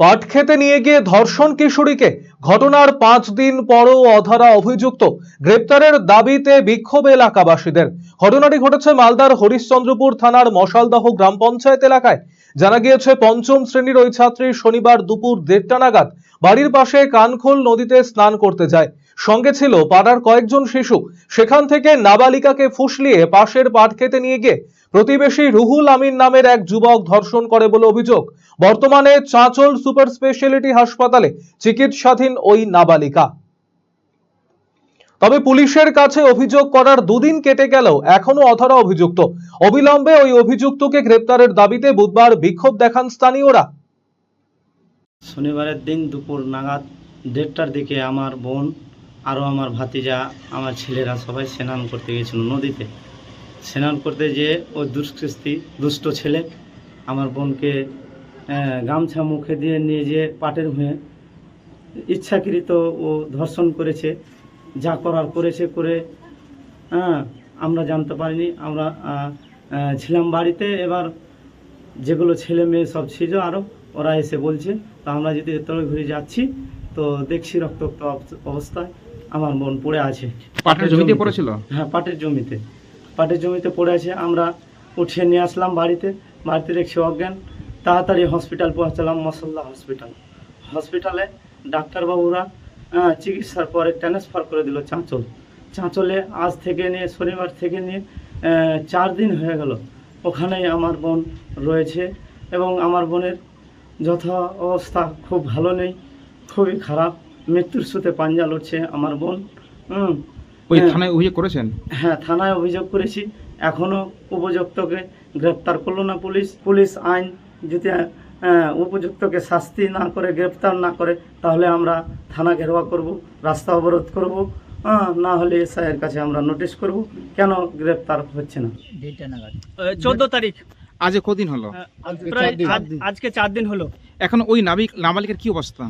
পাট নিয়ে গিয়ে ধর্ষণ কিশোরীকে ঘটনার পাঁচ দিন পরও অধারা অভিযুক্ত গ্রেপ্তারের দাবিতে বিক্ষোভ এলাকাবাসীদের। ঘটনাটি ঘটেছে মালদার হরিশ্চন্দ্রপুর থানার মশালদাহ গ্রাম পঞ্চায়েত এলাকায়। জানা গিয়েছে, পঞ্চম শ্রেণির ওই ছাত্রী শনিবার দুপুর দেড়টা নাগাদ বাড়ির পাশে কানখোল নদীতে স্নান করতে যায়। সঙ্গে ছিল পাড়ার কয়েকজন শিশু সেখান থেকে নাবালিকাকে ফুসলিয়ে পাশের পাট খেতে নিয়ে গিয়ে প্রতিবেশী রুহুল আমিন নামের এক যুবক ধর্ষণ করে বলে অভিযোগ। বর্তমানে চাঁচল সুপার স্পেশালিটি হাসপাতালে চিকিৎসাধীন ওই নাবালিকা। তবে পুলিশের কাছে অভিযোগ করার দুদিন কেটে গেলেও এখনও অধরা অভিযুক্ত। অবিলম্বে ওই অভিযুক্তকে গ্রেপ্তারের দাবিতে বুধবার বিক্ষোভ দেখান স্থানীয়রা। শনিবারের দিন দুপুর নাগাদ দেড়টার দিকে আমার বোন আরও আমার ভাতিজা, আমার ছেলেরা সবাই স্নান করতে গেছিল নদীতে। স্নান করতে যেয়ে ওই দুষ্কৃস্তি দুষ্ট ছেলে আমার বোনকে গামছা মুখে দিয়ে নিয়ে যেয়ে পাটের ভুঁয়ে ইচ্ছাকৃত ও ধর্ষণ করেছে, যা করার করেছে করে হ্যাঁ আমরা জানতে পারিনি। আমরা ছিলাম বাড়িতে, এবার যেগুলো ছেলে মেয়ে সব ছিল আরও ওরা এসে বলছে, তো আমরা যদি ঘুরে যাচ্ছি, তো দেখছি রক্তাক্ত অব- অবস্থায়। আমার বোন পড়ে আছে। পাটের জমিতে পড়েছিল? হ্যাঁ পাটের জমিতে। পাটের জমিতে পড়ে আছে আমরা উঠিয়ে নিয়ে আসলাম বাড়িতে। বাড়িতে দেখছি অজ্ঞান। তাড়াতাড়ি হসপিটাল পৌঁছালাম মশল্লা হসপিটাল হসপিটালে ডাক্তারবাবুরা চিকিৎসার পরে ট্রান্সফার করে দিল চাঁচল। চাঁচলে আজ থেকে নিয়ে শনিবার থেকে নিয়ে চার দিন হয়ে গেল। ওখানেই আমার বোন রয়েছে এবং আমার বোনের যথা অবস্থা খুব ভালো নেই খুবই খারাপ। মৃত্যুর সুতে পাঞ্জা লড়ছে আমার বোন হুম। ওই হ্যাঁ। থানায় অভিযোগ করেছেন? হ্যাঁ থানায় অভিযোগ করেছি। এখনও উপযুক্তকে গ্রেপ্তার করল না পুলিশ। পুলিশ আইন যদি উপযুক্তকে শাস্তি না করে গ্রেপ্তার না করে তাহলে আমরা থানা ঘেরোয়া করব রাস্তা অবরোধ করব হ্যাঁ, না হলে এসআইয়ের কাছে আমরা নোটিশ করব। কেন গ্রেপ্তার হচ্ছে না? চোদ্দ তারিখ। আজ কদিন হলো? আজকে চার দিন হলো। এখন ওই নাবিক নাবালিকার কি অবস্থা?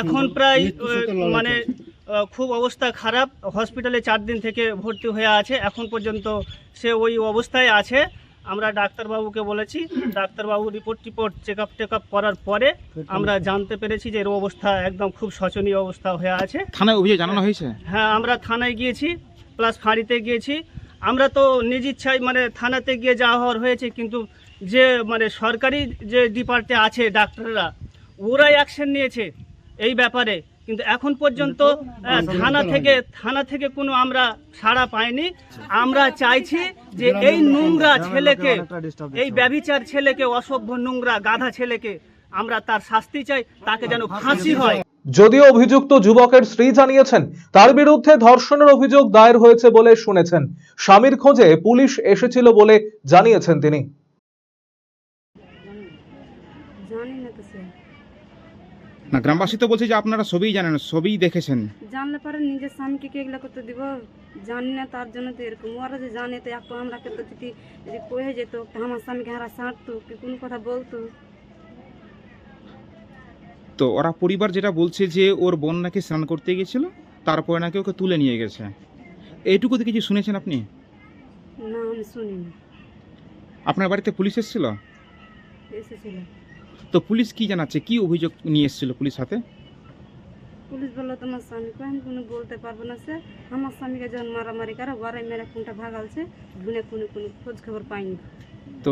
এখন প্রায় মানে খুব অবস্থা খারাপ। হসপিটালে চার দিন থেকে ভর্তি হয়ে আছে। এখন পর্যন্ত সে ওই অবস্থায় আছে। আমরা ডাক্তারবাবুকে বলেছি ডাক্তারবাবু রিপোর্ট টিপোর্ট চেক আপ টেক আপ করার পরে আমরা জানতে পেরেছি যে এর অবস্থা একদম খুব শোচনীয় অবস্থা হয়ে আছে। থানায় অভিযোগ জানানো হয়েছে? হ্যাঁ আমরা থানায় গিয়েছি প্লাস ফাঁড়িতে গিয়েছি। আমরা তো নিজ ইচ্ছায় মানে থানাতে গিয়ে যাওয়া হওয়ার হয়েছে কিন্তু যে মানে সরকারি যে ডিপার্টে আছে ডাক্তাররা ওরাই অ্যাকশন নিয়েছে। এই ব্যাপারে। কিন্তু এখন পর্যন্ত আহ, থানা থেকে থানা থেকে কোনো আমরা সাড়া পাইনি। আমরা চাইছি যে এই নোংরা ছেলেকে এই ব্যভিচার ছেলেকে অসভ্য নোংরা গাধা ছেলেকে আমরা তার শাস্তি চাই তাকে যেন ফাঁসি হয়। যদিও অভিযুক্ত যুবকের স্ত্রী জানিয়েছেন তার বিরুদ্ধে ধর্ষণের অভিযোগ দায়ের হয়েছে বলে শুনেছেন। স্বামীর খোঁজে পুলিশ এসেছিল বলে জানিয়েছেন তিনি। জানি না না গ্রামবাসী তো বলছে যে আপনারা সবই জানেন সবই দেখেছেন। জানলে পরে নিজের স্বামীকে কে এগুলো করতে দিব? জানি না তার জন্য তো এরকম। ওরা যে জানে তো একটু আমরা তো যদি যদি কয়ে যেত তো আমার স্বামীকে হারা সাঁটতো কি কোনো কথা বলতো? তো ওরা পরিবার যেটা বলছে যে ওর বোন নাকি স্নান করতে গেছিল তারপরে নাকি ওকে তুলে নিয়ে গেছে। এইটুকু তো কিছু শুনেছেন আপনি? না আমি শুনিনি। আপনার বাড়িতে পুলিশ এসেছিল? এসেছিল। তো পুলিশ কি জানাচ্ছে? কি অভিযোগ নিয়ে এসেছিল পুলিশ হাতে? পুলিশ বলল, তোমার স্বামীকে আমি কোনো বলতে পারব না সে আমার স্বামীকে যখন মারামারি করে ওরাই মেরে কোনটা ভাগালছে, ধুনে কোনো কোনো খোঁজ খবর পাইনি।